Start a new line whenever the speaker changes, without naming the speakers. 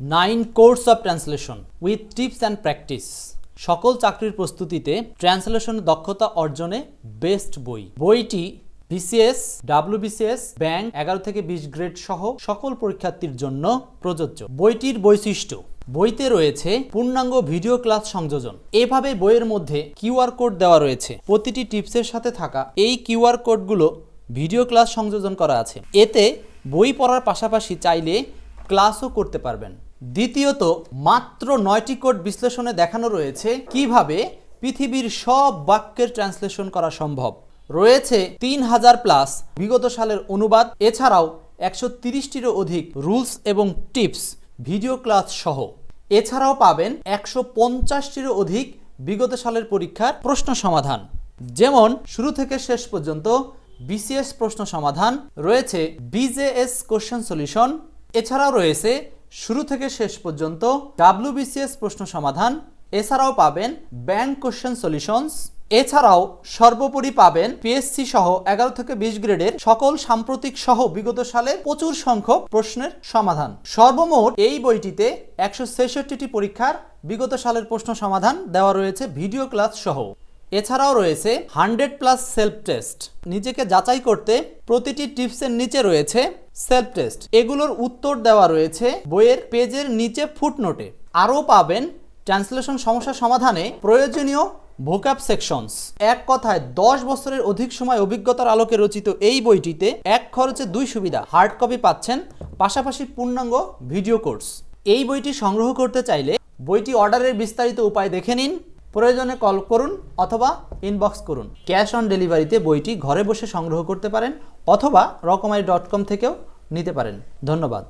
Nine course of translation with tips and practice. সকল চাকরির প্রস্তুতিতে ট্রান্সলেশন দক্ষতা অর্জনে বেস্ট বই। বইটি বিসিএস, ডাব্লিউবিসিএস, ব্যাংক, এগারো থেকে বিশ গ্রেড সহ সকল পরীক্ষার্থীর জন্য প্রযোজ্য। বইটির বৈশিষ্ট্য, বইতে রয়েছে পূর্ণাঙ্গ ভিডিও ক্লাস সংযোজন। এভাবে বইয়ের মধ্যে কিউআর কোড দেওয়া রয়েছে। প্রতিটি টিপসের সাথে থাকা এই কিউআর কোডগুলো ভিডিও ক্লাস সংযোজন করা আছে। এতে বই পড়ার পাশাপাশি চাইলে ক্লাসও করতে পারবেন। দ্বিতীয়ত, মাত্র নয়টি কোড বিশ্লেষণে দেখানো রয়েছে কীভাবে পৃথিবীর সব বাক্যের ট্রান্সলেশন করা সম্ভব। রয়েছে তিন হাজার প্লাস বিগত সালের অনুবাদ, এছাড়াও একশো তিরিশটিরও অধিক রুলস এবং টিপস ভিডিও ক্লাস সহ। এছাড়াও পাবেন একশো পঞ্চাশটিরও অধিক বিগত সালের পরীক্ষার প্রশ্ন সমাধান। যেমন, শুরু থেকে শেষ পর্যন্ত বিসিএস প্রশ্ন সমাধান, রয়েছে বিজেএস কোশ্চেন সলিউশন, এছাড়াও রয়েছে শুরু থেকে শেষ পর্যন্ত ডাব্লিউবিসিএস প্রশ্ন সমাধান। এছাড়াও পাবেন ব্যাংক কোশ্চেন সলিউশনস। এছাড়াও সর্বোপরি পাবেন পিএসসি সহ এগারো থেকে বিশ গ্রেডের সকল সাম্প্রতিক সহ বিগত সালে প্রচুর সংখ্যক প্রশ্নের সমাধান। সর্বমোট এই বইটিতে একশো ছেষট্টিটি পরীক্ষার বিগত সালের প্রশ্ন সমাধান দেওয়া রয়েছে ভিডিও ক্লাস সহ। এছাড়াও রয়েছে হান্ড্রেড প্লাস সেলফ টেস্ট। নিজেকে যাচাই করতে প্রতিটি টিপসের নিচে রয়েছে সেলফ টেস্ট। এগুলোর উত্তর দেওয়া রয়েছে বইয়ের পেজের নিচে ফুটনোটে। আরও পাবেন ট্রান্সলেশন সমস্যা সমাধানে প্রয়োজনীয় ভোকাপ সেকশনস। এক কথায়, দশ বছরের অধিক সময় অভিজ্ঞতার আলোকে রচিত এই বইটিতে এক খরচে দুই সুবিধা। হার্ড কপি পাচ্ছেন, পাশাপাশি পূর্ণাঙ্গ ভিডিও কোর্স। এই বইটি সংগ্রহ করতে চাইলে বইটি অর্ডারের বিস্তারিত উপায় দেখে নিন। প্রয়োজনে কল করুন অথবা ইনবক্স করুন। ক্যাশ অন ডেলিভারিতে বইটি ঘরে বসে সংগ্রহ করতে পারেন অথবা রকমারি ডট কম থেকেও নিতে পারেন। ধন্যবাদ।